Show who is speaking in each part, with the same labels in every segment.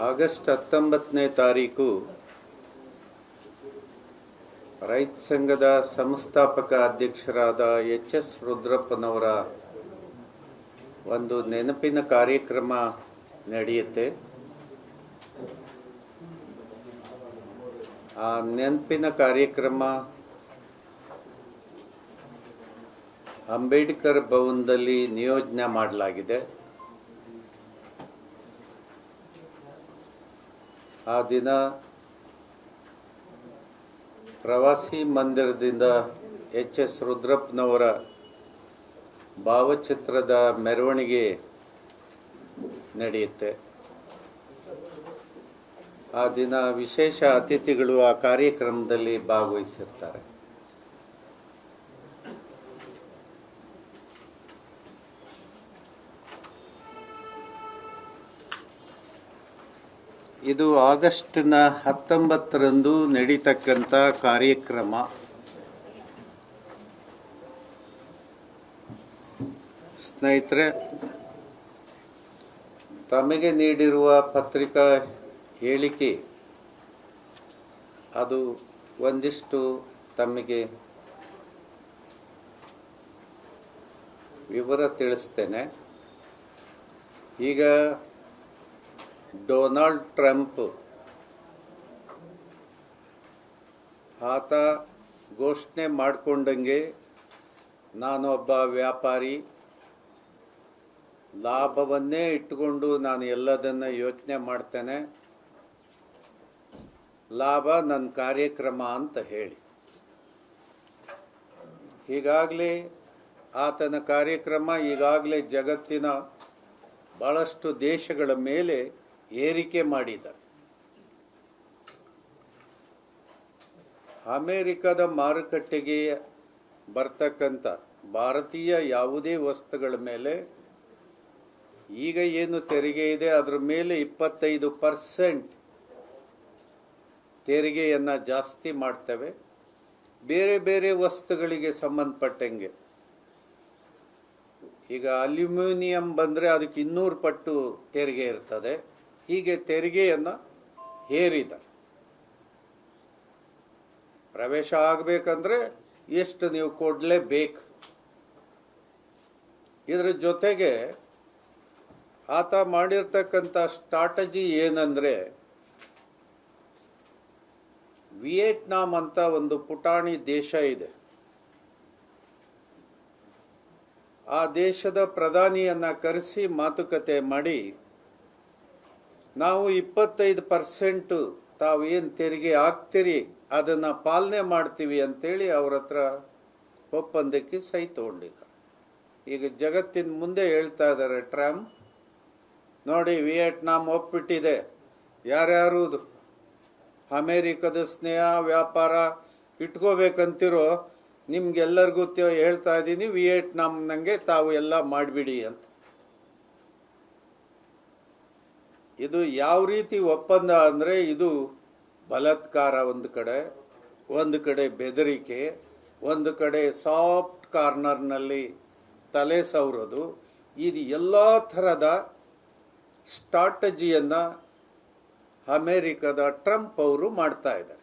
Speaker 1: August ಹತ್ತೊಂಬತ್ತನೇ ತಾರೀಕು ರೈತ ಸಂಘದ ಸಂಸ್ಥಾಪಕ ಅಧ್ಯಕ್ಷರಾದ ಎಚ್ ಎಸ್ ರುದ್ರಪ್ಪನವರ ಒಂದು ನೆನಪಿನ ಕಾರ್ಯಕ್ರಮ ನಡೆಯುತ್ತೆ. ಆ ನೆನಪಿನ ಕಾರ್ಯಕ್ರಮ ಅಂಬೇಡ್ಕರ್ ಭವನದಲ್ಲಿ ನಿಯೋಜನೆ ಮಾಡಲಾಗಿದೆ. ಆ ದಿನ ಪ್ರವಾಸಿ ಮಂದಿರದಿಂದ ಎಚ್ ಎಸ್ ರುದ್ರಪ್ಪನವರ ಭಾವಚಿತ್ರದ ಮೆರವಣಿಗೆ ನಡೆಯುತ್ತೆ. ಆ ದಿನ ವಿಶೇಷ ಅತಿಥಿಗಳು ಆ ಕಾರ್ಯಕ್ರಮದಲ್ಲಿ ಭಾಗವಹಿಸಿರ್ತಾರೆ. ಇದು ಆಗಸ್ಟ್ನ ಹತ್ತೊಂಬತ್ತರಂದು ನಡೀತಕ್ಕಂಥ ಕಾರ್ಯಕ್ರಮ. ಸ್ನೇಹಿತರೆ, ತಮಗೆ ನೀಡಿರುವ ಪತ್ರಿಕಾ ಹೇಳಿಕೆ, ಅದು ಒಂದಿಷ್ಟು ತಮಗೆ ವಿವರ ತಿಳಿಸ್ತೇನೆ. ಈಗ ಡೊನಾಲ್ಡ್ ಟ್ರಂಪ್. ಆತ ಘೋಷಣೆ ಮಾಡಿಕೊಂಡಂಗೆ ನಾನು ಒಬ್ಬ ವ್ಯಾಪಾರಿ. ಲಾಭವನ್ನೇ ಇಟ್ಟುಕೊಂಡು ನಾನು ಎಲ್ಲದನ್ನು ಯೋಚನೆ ಮಾಡ್ತೇನೆ. ಲಾಭ ನನ್ನ ಕಾರ್ಯಕ್ರಮ ಅಂತ ಹೇಳಿ. ಹೀಗಾಗಲೇ ಆತನ ಕಾರ್ಯಕ್ರಮ ಈಗಾಗಲೇ ಜಗತ್ತಿನ ಭಾಳಷ್ಟು ದೇಶಗಳ ಮೇಲೆ ಏರಿಕೆ ಮಾಡಿದ ಅಮೇರಿಕದ ಮಾರುಕಟ್ಟೆಗೆ ಬರ್ತಕ್ಕಂಥ ಭಾರತೀಯ ಯಾವುದೇ ವಸ್ತುಗಳ ಮೇಲೆ ಈಗ ಏನು ತೆರಿಗೆ ಇದೆ, ಅದರ ಮೇಲೆ ಇಪ್ಪತ್ತೈದು ಪರ್ಸೆಂಟ್ ತೆರಿಗೆಯನ್ನು ಜಾಸ್ತಿ ಮಾಡ್ತೇವೆ. ಬೇರೆ ಬೇರೆ ವಸ್ತುಗಳಿಗೆ ಸಂಬಂಧಪಟ್ಟಂಗೆ. ಈಗ ಅಲ್ಯೂಮಿನಿಯಂ ಬಂದರೆ ಅದಕ್ಕೆ ಇನ್ನೂರು ಪಟ್ಟು ತೆರಿಗೆ ಇರ್ತದೆ. ಹೀಗೆ ತೆರಿಗೆಯನ್ನು ಹೇರಿದ ಪ್ರವೇಶ ಆಗಬೇಕಂದ್ರೆ ಎಷ್ಟು ನೀವು ಕೊಡಲೇಬೇಕು. ಇದರ ಜೊತೆಗೆ ಆತ ಮಾಡಿರ್ತಕ್ಕಂಥ ಸ್ಟ್ರಾಟಜಿ ಏನಂದರೆ ವಿಯೆಟ್ನಾಂ ಅಂತ ಒಂದು ಪುಟಾಣಿ ದೇಶ ಇದೆ. ಆ ದೇಶದ ಪ್ರಧಾನಿಯನ್ನು ಕರೆಸಿ ಮಾತುಕತೆ ಮಾಡಿ ನಾವು ಇಪ್ಪತ್ತೈದು ಪರ್ಸೆಂಟು ತಾವು ಏನು ತೆರಿಗೆ ಹಾಕ್ತೀರಿ, ಅದನ್ನು ಪಾಲನೆ ಮಾಡ್ತೀವಿ ಅಂತೇಳಿ ಅವ್ರ ಹತ್ರ ಒಪ್ಪಂದಕ್ಕೆ ಸಹಿ ತಗೊಂಡಿದ್ದಾರೆ. ಈಗ ಜಗತ್ತಿನ ಮುಂದೆ ಹೇಳ್ತಾ ಇದ್ದಾರೆ ಟ್ರಂಪ್, ನೋಡಿ ವಿಯೆಟ್ನಾಂ ಒಪ್ಪಿಟ್ಟಿದೆ. ಯಾರ್ಯಾರು ಅಮೇರಿಕದ ಸ್ನೇಹ, ವ್ಯಾಪಾರ ಇಟ್ಕೋಬೇಕಂತಿರೋ ನಿಮ್ಗೆಲ್ಲರಿಗೂ ಹೇಳ್ತಾ ಇದ್ದೀನಿ ವಿಯೆಟ್ನಾಮ್ನಂಗೆ ತಾವು ಎಲ್ಲ ಮಾಡಿಬಿಡಿ ಅಂತ. ಇದು ಯಾವ ರೀತಿ ಒಪ್ಪಂದ ಅಂದರೆ ಇದು ಬಲತ್ಕಾರ ಒಂದು ಕಡೆ ಒಂದು ಕಡೆ ಬೆದರಿಕೆ, ಒಂದು ಕಡೆ ಸಾಫ್ಟ್ ಕಾರ್ನರ್ನಲ್ಲಿ ತಲೆ ಸವರೋದು. ಇದು ಎಲ್ಲ ಥರದ ಸ್ಟ್ರಾಟಜಿಯನ್ನು ಅಮೇರಿಕದ ಟ್ರಂಪ್ ಅವರು ಮಾಡ್ತಾ ಇದ್ದಾರೆ.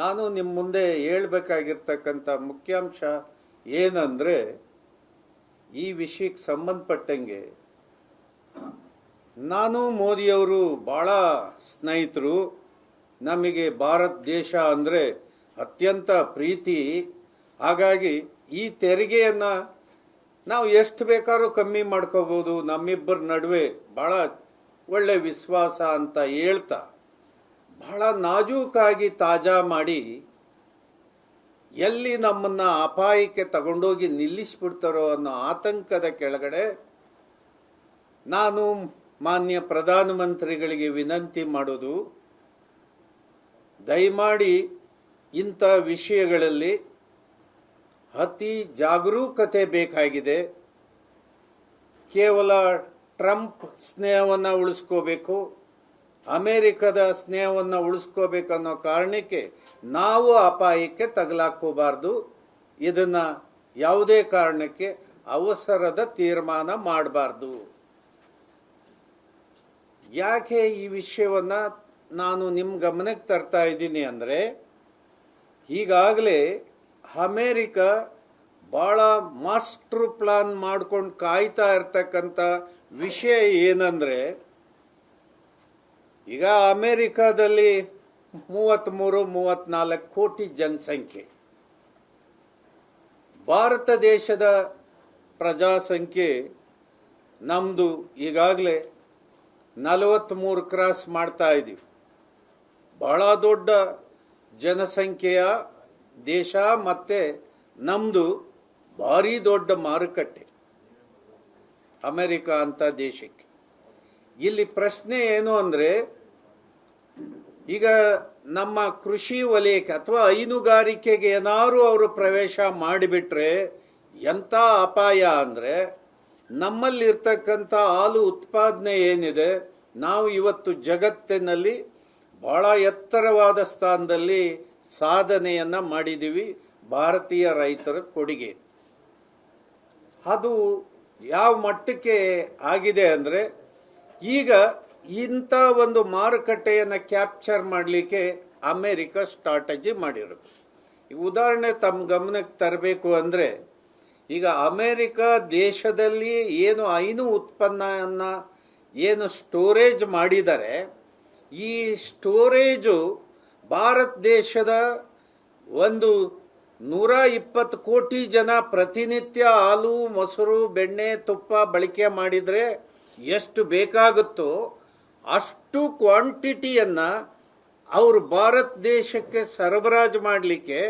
Speaker 1: ನಾನು ನಿಮ್ಮ ಮುಂದೆ ಹೇಳಬೇಕಾಗಿರ್ತಕ್ಕಂಥ ಮುಖ್ಯಾಂಶ ಏನಂದರೆ ಈ ವಿಷಯಕ್ಕೆ ಸಂಬಂಧಪಟ್ಟಂಗೆ ನಾನು ಮೋದಿಯವರು ಭಾಳ ಸ್ನೇಹಿತರು. ನಮಗೆ ಭಾರತ ದೇಶ ಅಂದರೆ ಅತ್ಯಂತ ಪ್ರೀತಿ. ಹಾಗಾಗಿ ಈ ತೆರಿಗೆಯನ್ನು ನಾವು ಎಷ್ಟು ಬೇಕಾದ್ರೂ ಕಮ್ಮಿ ಮಾಡ್ಕೋಬೋದು ನಮ್ಮಿಬ್ಬರ ನಡುವೆ ಭಾಳ ಒಳ್ಳೆ ವಿಶ್ವಾಸ ಅಂತ ಹೇಳ್ತಾ, ಬಹಳ ನಾಜೂಕಾಗಿ ತಾಜಾ ಮಾಡಿ ಎಲ್ಲಿ ನಮ್ಮನ್ನು ಅಪಾಯಕ್ಕೆ ತಗೊಂಡೋಗಿ ನಿಲ್ಲಿಸ್ಬಿಡ್ತಾರೋ ಅನ್ನೋ ಆತಂಕದ ಕೆಳಗಡೆ ನಾನು ಮಾನ್ಯ ಪ್ರಧಾನಮಂತ್ರಿಗಳಿಗೆ ವಿನಂತಿ ಮಾಡೋದು, ದಯಮಾಡಿ ಇಂಥ ವಿಷಯಗಳಲ್ಲಿ ಅತಿ ಜಾಗರೂಕತೆ ಬೇಕಾಗಿದೆ. ಕೇವಲ ಟ್ರಂಪ್ ಸ್ನೇಹವನ್ನು ಉಳಿಸ್ಕೋಬೇಕು, ಅಮೇರಿಕದ ಸ್ನೇಹವನ್ನು ಉಳಿಸ್ಕೋಬೇಕನ್ನೋ ಕಾರಣಕ್ಕೆ ನಾವು ಅಪಾಯಕ್ಕೆ ತಗಲಾಕೋಬಾರ್ದು ಇದನ್ನು ಯಾವುದೇ ಕಾರಣಕ್ಕೆ ಅವಸರದ ತೀರ್ಮಾನ ಮಾಡಬಾರ್ದು. ಯಾಕೆ ಈ ವಿಷಯವನ್ನು ನಾನು ನಿಮ್ಮ ಗಮನಕ್ಕೆ ತರ್ತಾ ಇದ್ದೀನಿ ಅಂದರೆ, ಈಗಾಗಲೇ ಅಮೇರಿಕ ಭಾಳ ಮಾಸ್ಟರ್ ಪ್ಲಾನ್ ಮಾಡ್ಕೊಂಡು ಕಾಯ್ತಾ ಇರ್ತಕ್ಕಂಥ ವಿಷಯ ಏನಂದರೆ, ಈಗ ಅಮೇರಿಕಾದಲ್ಲಿ ಮೂವತ್ತ್ಮೂರು ಮೂವತ್ತ್ನಾಲ್ಕು ಕೋಟಿ ಜನಸಂಖ್ಯೆ. ಭಾರತ ದೇಶದ ಪ್ರಜಾಸಂಖ್ಯೆ ನಮ್ಮದು ಈಗಾಗಲೇ ನಲವತ್ತ್ಮೂರು ಕ್ರಾಸ್ ಮಾಡ್ತಾ ಇದ್ದೀವಿ ಬಹಳ ದೊಡ್ಡ ಜನಸಂಖ್ಯೆಯ ದೇಶ ಮತ್ತು ನಮ್ಮದು ಭಾರಿ ದೊಡ್ಡ ಮಾರುಕಟ್ಟೆ ಅಮೆರಿಕ ಅಂತ ದೇಶಕ್ಕೆ. ಇಲ್ಲಿ ಪ್ರಶ್ನೆ ಏನು ಅಂದರೆ, ಈಗ ನಮ್ಮ ಕೃಷಿ ವಲಯಕ್ಕೆ ಅಥವಾ ಹೈನುಗಾರಿಕೆಗೆ ಏನಾದರೂ ಅವರು ಪ್ರವೇಶ ಮಾಡಿಬಿಟ್ರೆ ಎಂಥ ಅಪಾಯ ಅಂದರೆ ನಮ್ಮಲ್ಲಿರ್ತಕ್ಕಂಥ ಹಾಲು ಉತ್ಪಾದನೆ ಏನಿದೆ, ನಾವು ಇವತ್ತು ಜಗತ್ತಿನಲ್ಲಿ ಬಹಳ ಎತ್ತರವಾದ ಸ್ಥಾನದಲ್ಲಿ ಸಾಧನೆಯನ್ನು ಮಾಡಿದ್ದೀವಿ ಭಾರತೀಯ ರೈತರ ಕೊಡುಗೆ. ಅದು ಯಾವ ಮಟ್ಟಕ್ಕೆ ಆಗಿದೆ ಅಂದರೆ, ಈಗ ಇಂಥ ಒಂದು ಮಾರುಕಟ್ಟೆಯನ್ನು ಕ್ಯಾಪ್ಚರ್ ಮಾಡಲಿಕ್ಕೆ ಅಮೇರಿಕ ಸ್ಟ್ರಾಟಜಿ ಮಾಡಿರು ಉದಾಹರಣೆ ತಮ್ಮ ಗಮನಕ್ಕೆ ತರಬೇಕು ಅಂದರೆ ಈಗ ಅಮೇರಿಕ ದೇಶದಲ್ಲಿ ಏನು ಹೈನು ಉತ್ಪನ್ನವನ್ನು ಏನು ಸ್ಟೋರೇಜ್ ಮಾಡಿದರೆ, ಈ ಸ್ಟೋರೇಜು ಭಾರತ ದೇಶದ ಒಂದು ನೂರ ಇಪ್ಪತ್ತು ಕೋಟಿ ಜನ ಪ್ರತಿನಿತ್ಯ ಹಾಲು, ಮೊಸರು, ಬೆಣ್ಣೆ, ತುಪ್ಪ ಬಳಕೆ ಮಾಡಿದರೆ ಎಷ್ಟು ಬೇಕಾಗುತ್ತೋ ಅಷ್ಟು ಕ್ವಾಂಟಿಟಿಯನ್ನು ಅವರು ಭಾರತ ದೇಶಕ್ಕೆ ಸರಬರಾಜು ಮಾಡಲಿಕ್ಕೆ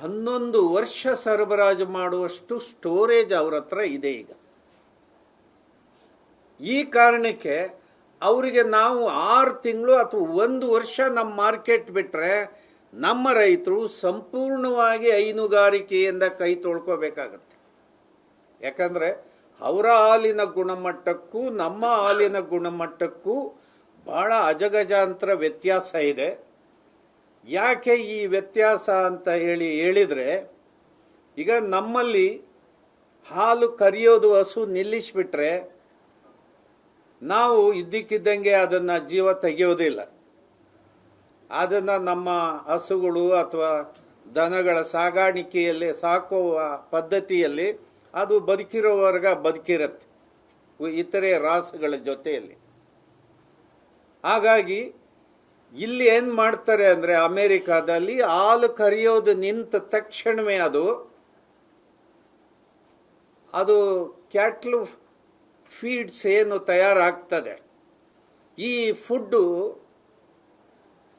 Speaker 1: ಹನ್ನೊಂದು ವರ್ಷ ಸರಬರಾಜು ಮಾಡುವಷ್ಟು ಸ್ಟೋರೇಜ್ ಅವ್ರ ಹತ್ರ ಇದೆ ಈಗ. ಈ ಕಾರಣಕ್ಕೆ ಅವರಿಗೆ ನಾವು ಆರು ತಿಂಗಳು ಅಥವಾ ಒಂದು ವರ್ಷ ನಮ್ಮ ಮಾರ್ಕೆಟ್ ಬಿಟ್ಟರೆ ನಮ್ಮ ರೈತರು ಸಂಪೂರ್ಣವಾಗಿ ಹೈನುಗಾರಿಕೆಯಿಂದ ಕೈ ತೊಳ್ಕೋಬೇಕಾಗತ್ತೆ. ಯಾಕಂದರೆ ಅವರ ಹಾಲಿನ ಗುಣಮಟ್ಟಕ್ಕೂ ನಮ್ಮ ಹಾಲಿನ ಗುಣಮಟ್ಟಕ್ಕೂ ಭಾಳ ಅಜಗಜಾಂತರ ವ್ಯತ್ಯಾಸ ಇದೆ. ಯಾಕೆ ಈ ವ್ಯತ್ಯಾಸ ಅಂತ ಹೇಳಿ ಹೇಳಿದರೆ, ಈಗ ನಮ್ಮಲ್ಲಿ ಹಾಲು ಕರಿಯೋದು ಹಸು ನಿಲ್ಲಿಸಿಬಿಟ್ರೆ ನಾವು ಇದ್ದಕ್ಕಿದ್ದಂಗೆ ಅದನ್ನು ಜೀವ ತೆಗೆಯೋದಿಲ್ಲ. ಅದನ್ನು ನಮ್ಮ ಹಸುಗಳು ಅಥವಾ ದನಗಳ ಸಾಗಾಣಿಕೆಯಲ್ಲಿ ಸಾಕುವ ಪದ್ಧತಿಯಲ್ಲಿ ಅದು ಬದುಕಿರೋವರೆಗ ಬದುಕಿರುತ್ತೆ. ಇತರೆ ರಾಸುಗಳ ಜೊತೆಯಲ್ಲಿ. ಹಾಗಾಗಿ ಇಲ್ಲಿ ಏನು ಮಾಡ್ತಾರೆ ಅಂದರೆ ಅಮೇರಿಕಾದಲ್ಲಿ ಹಾಲು ಕರಿಯೋದು ನಿಂತ ತಕ್ಷಣವೇ ಅದು ಅದು ಕ್ಯಾಟ್ಲು ಫೀಡ್ಸ್ ಏನು ತಯಾರಾಗ್ತದೆ. ಈ ಫುಡ್ಡು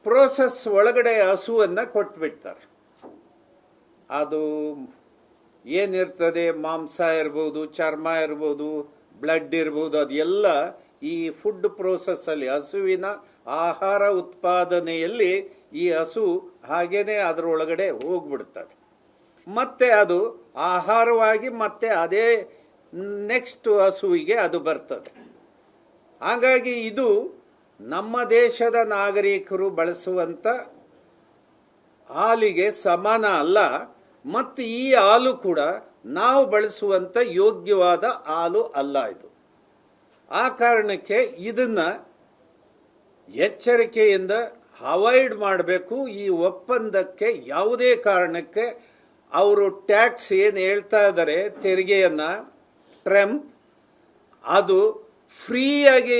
Speaker 1: ಪ್ರೋಸೆಸ್ ಒಳಗಡೆ ಹಸುವನ್ನು ಕೊಟ್ಬಿಡ್ತಾರೆ. ಅದು ಏನಿರ್ತದೆ, ಮಾಂಸ ಇರ್ಬೋದು, ಚರ್ಮ ಇರ್ಬೋದು, ಬ್ಲಡ್ ಇರ್ಬೋದು, ಅದೆಲ್ಲ ಈ ಫುಡ್ ಪ್ರೋಸೆಸ್ಸಲ್ಲಿ ಹಸುವಿನ ಆಹಾರ ಉತ್ಪಾದನೆಯಲ್ಲಿ ಈ ಹಸು ಹಾಗೇನೆ ಅದರೊಳಗಡೆ ಹೋಗ್ಬಿಡ್ತದೆ. ಮತ್ತೆ ಅದು ಆಹಾರವಾಗಿ ಮತ್ತೆ ಅದೇ ನೆಕ್ಸ್ಟ್ ಹಸುವಿಗೆ ಅದು ಬರ್ತದೆ. ಹಾಗಾಗಿ ಇದು ನಮ್ಮ ದೇಶದ ನಾಗರಿಕರು ಬಳಸುವಂಥ ಹಾಲಿಗೆ ಸಮಾನ ಅಲ್ಲ, ಮತ್ತು ಈ ಹಾಲು ಕೂಡ ನಾವು ಬಳಸುವಂಥ ಯೋಗ್ಯವಾದ ಹಾಲು ಅಲ್ಲ ಇದು. ಆ ಕಾರಣಕ್ಕೆ ಇದನ್ನು ಎಚ್ಚರಿಕೆಯಿಂದ ಅವಾಯ್ಡ್ ಮಾಡಬೇಕು. ಈ ಒಪ್ಪಂದಕ್ಕೆ ಯಾವುದೇ ಕಾರಣಕ್ಕೆ ಅವರು ಟ್ಯಾಕ್ಸ್ ಏನು ಹೇಳ್ತಾ ಇದ್ದಾರೆ ತೆರಿಗೆಯನ್ನು, ಟ್ರಂಪ್, ಅದು ಫ್ರೀಯಾಗಿ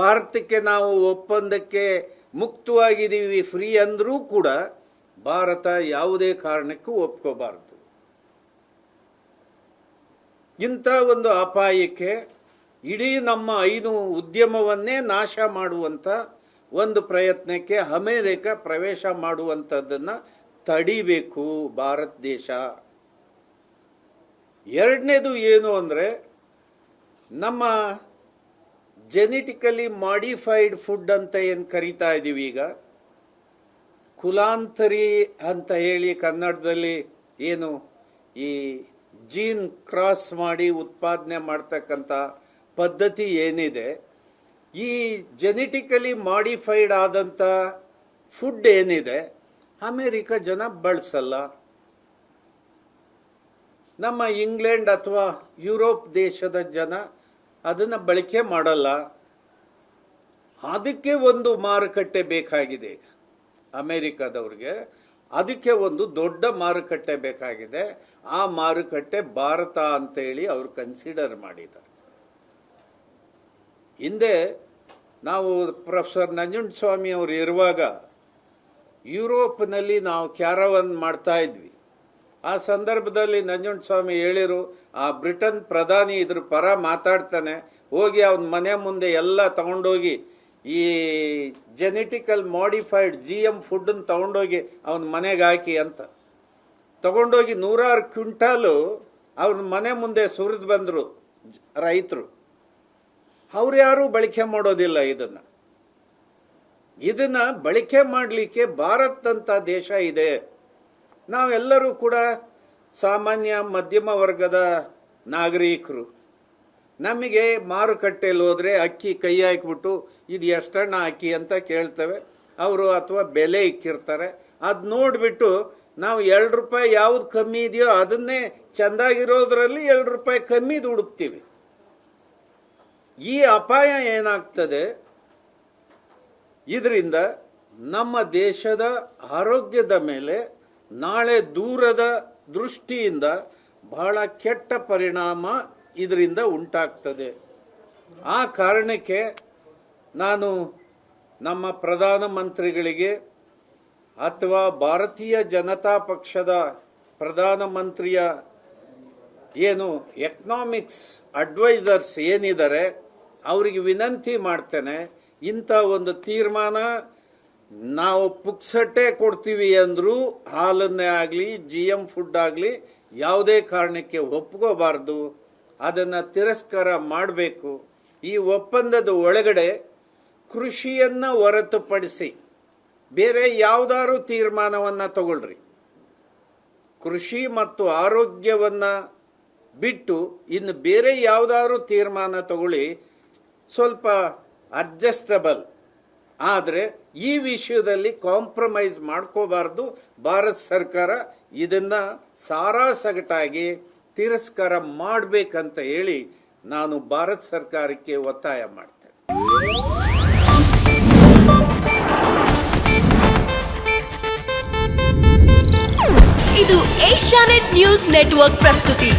Speaker 1: ಭಾರತಕ್ಕೆ ನಾವು ಒಪ್ಪಂದಕ್ಕೆ ಮುಕ್ತವಾಗಿದ್ದೀವಿ, ಫ್ರೀ ಅಂದರೂ ಕೂಡ ಭಾರತ ಯಾವುದೇ ಕಾರಣಕ್ಕೂ ಒಪ್ಕೋಬಾರದು. ಇಂಥ ಒಂದು ಅಪಾಯಕ್ಕೆ ಇಡೀ ನಮ್ಮ ಐದು ಉದ್ಯಮವನ್ನೇ ನಾಶ ಮಾಡುವಂಥ ಒಂದು ಪ್ರಯತ್ನಕ್ಕೆ ಅಮೇರಿಕ ಪ್ರವೇಶ ಮಾಡುವಂಥದ್ದನ್ನು ತಡಿಬೇಕು ಭಾರತ ದೇಶ. ಎರಡನೇದು ಏನು ಅಂದರೆ ನಮ್ಮ ಜೆನೆಟಿಕಲಿ ಮಾಡಿಫೈಡ್ ಫುಡ್ ಅಂತ ಏನು ಕರಿತಾ ಇದ್ದೀವಿ ಈಗ? ಕುಲಾಂತರಿ ಅಂತ ಹೇಳಿ ಕನ್ನಡದಲ್ಲಿ ಏನು ಈ ಜೀನ್ ಕ್ರಾಸ್ ಮಾಡಿ ಉತ್ಪಾದನೆ ಮಾಡ್ತಕ್ಕಂಥ ಪದ್ಧತಿ ಏನಿದೆ, ಈ ಜೆನೆಟಿಕಲಿ ಮಾಡಿಫೈಡ್ ಆದಂಥ ಫುಡ್ ಏನಿದೆ, ಅಮೇರಿಕ ಜನ ಬಳಸಲ್ಲ. ನಮ್ಮ ಇಂಗ್ಲೆಂಡ್ ಅಥವಾ ಯುರೋಪ್ ದೇಶದ ಜನ ಅದನ್ನು ಬಳಕೆ ಮಾಡಲ್ಲ. ಅದಕ್ಕೆ ಒಂದು ಮಾರುಕಟ್ಟೆ ಬೇಕಾಗಿದೆ ಈಗ, ಅಮೇರಿಕಾದವ್ರಿಗೆ. ಅದಕ್ಕೆ ಒಂದು ದೊಡ್ಡ ಮಾರುಕಟ್ಟೆ ಬೇಕಾಗಿದೆ. ಆ ಮಾರುಕಟ್ಟೆ ಭಾರತ ಅಂತೇಳಿ ಅವರು ಕನ್ಸಿಡರ್ ಮಾಡಿದ್ದಾರೆ. ಹಿಂದೆ ನಾವು ಪ್ರೊಫೆಸರ್ ನಂಜುಂಡಸ್ವಾಮಿ ಅವರು ಇರುವಾಗ ಯುರೋಪ್ನಲ್ಲಿ ನಾವು ಕ್ಯಾರವನ್ ಮಾಡ್ತಾ ಇದ್ವಿ. ಆ ಸಂದರ್ಭದಲ್ಲಿ ನಂಜುಂಡಸ್ವಾಮಿ ಹೇಳಿರು, ಆ ಬ್ರಿಟನ್ ಪ್ರಧಾನಿ ಇದ್ರ ಪರ ಮಾತಾಡ್ತಾನೆ, ಹೋಗಿ ಅವನ ಮನೆ ಮುಂದೆ ಎಲ್ಲ ತಗೊಂಡೋಗಿ, ಈ ಜೆನೆಟಿಕಲ್ ಮಾಡಿಫೈಡ್ ಜಿ ಎಂ ಫುಡ್ಡನ್ನು ತಗೊಂಡೋಗಿ ಅವನ ಮನೆಗೆ ಹಾಕಿ ಅಂತ. ತಗೊಂಡೋಗಿ ನೂರಾರು ಕ್ವಿಂಟಾಲು ಅವ್ರ ಮನೆ ಮುಂದೆ ಸುರಿದು ಬಂದರು ರೈತರು. ಅವ್ರು ಯಾರೂ ಬಳಕೆ ಮಾಡೋದಿಲ್ಲ ಇದನ್ನು. ಇದನ್ನು ಬಳಕೆ ಮಾಡಲಿಕ್ಕೆ ಭಾರತ್ ಅಂತ ದೇಶ ಇದೆ. ನಾವೆಲ್ಲರೂ ಕೂಡ ಸಾಮಾನ್ಯ ಮಧ್ಯಮ ವರ್ಗದ ನಾಗರಿಕರು. ನಮಗೆ ಮಾರುಕಟ್ಟೆಯಲ್ಲಿ ಹೋದರೆ ಅಕ್ಕಿ ಕೈ ಹಾಕಿಬಿಟ್ಟು ಇದು ಎಷ್ಟಣ್ಣ ಅಕ್ಕಿ ಅಂತ ಕೇಳ್ತೇವೆ. ಅವರು ಅಥವಾ ಬೆಲೆ ಇಕ್ಕಿರ್ತಾರೆ. ಅದು ನೋಡಿಬಿಟ್ಟು ನಾವು ಎರಡು ರೂಪಾಯಿ ಯಾವುದು ಕಮ್ಮಿ ಇದೆಯೋ ಅದನ್ನೇ ಚೆಂದಾಗಿರೋದ್ರಲ್ಲಿ ಎರಡು ರೂಪಾಯಿ ಕಮ್ಮಿ ಹುಡುಕ್ತೀವಿ ಈ ಅಪಾಯ ಏನಾಗ್ತದೆ? ಇದರಿಂದ ನಮ್ಮ ದೇಶದ ಆರೋಗ್ಯದ ಮೇಲೆ, ನಾಳೆ ದೂರದ ದೃಷ್ಟಿಯಿಂದ ಬಹಳ ಕೆಟ್ಟ ಪರಿಣಾಮ ಇದರಿಂದ ಉಂಟಾಗ್ತದೆ. ಆ ಕಾರಣಕ್ಕೆ ನಾನು ನಮ್ಮ ಪ್ರಧಾನಮಂತ್ರಿಗಳಿಗೆ ಅಥವಾ ಭಾರತೀಯ ಜನತಾ ಪಕ್ಷದ ಪ್ರಧಾನಮಂತ್ರಿಯ ಏನು ಎಕನಾಮಿಕ್ಸ್ ಅಡ್ವೈಸರ್ಸ್ ಏನಿದ್ದಾರೆ ಅವರಿಗೆ ವಿನಂತಿ ಮಾಡ್ತೇನೆ, ಇಂಥ ಒಂದು ತೀರ್ಮಾನ ನಾವು ಪುಕ್ಸಟ್ಟೆ ಕೊಡ್ತೀವಿ ಅಂದರೂ ಹಾಲನ್ನೇ ಆಗಲಿ ಜಿ ಎಂ ಫುಡ್ ಆಗಲಿ ಯಾವುದೇ ಕಾರಣಕ್ಕೆ ಒಪ್ಕೋಬಾರ್ದು, ಅದನ್ನು ತಿರಸ್ಕಾರ ಮಾಡಬೇಕು. ಈ ಒಪ್ಪಂದದ ಒಳಗಡೆ ಕೃಷಿಯನ್ನು ಹೊರತುಪಡಿಸಿ ಬೇರೆ ಯಾವುದಾದ್ರು ತೀರ್ಮಾನವನ್ನು ತಗೊಳ್ರಿ. ಕೃಷಿ ಮತ್ತು ಆರೋಗ್ಯವನ್ನು ಬಿಟ್ಟು ಇನ್ನು ಬೇರೆ ಯಾವುದಾದ್ರೂ ತೀರ್ಮಾನ ತಗೊಳ್ಳಿ ಸ್ವಲ್ಪ ಅಡ್ಜಸ್ಟಬಲ್ ಆದರೆ ಈ ವಿಷಯದಲ್ಲಿ ಕಾಂಪ್ರಮೈಸ್ ಮಾಡ್ಕೋಬಾರ್ದು. ಭಾರತ ಸರ್ಕಾರ ಇದನ್ನು ಸಾರಾಸಗಟಾಗಿ ತಿರಸ್ಕಾರ ಮಾಡಬೇಕಂತ ಹೇಳಿ ನಾನು ಭಾರತ ಸರ್ಕಾರಕ್ಕೆ ಒತ್ತಾಯ ಮಾಡ್ತೇನೆ.
Speaker 2: ಇದು ಏಷ್ಯಾನೆಟ್ ನ್ಯೂಸ್ ನೆಟ್ವರ್ಕ್ ಪ್ರಸ್ತುತಿ.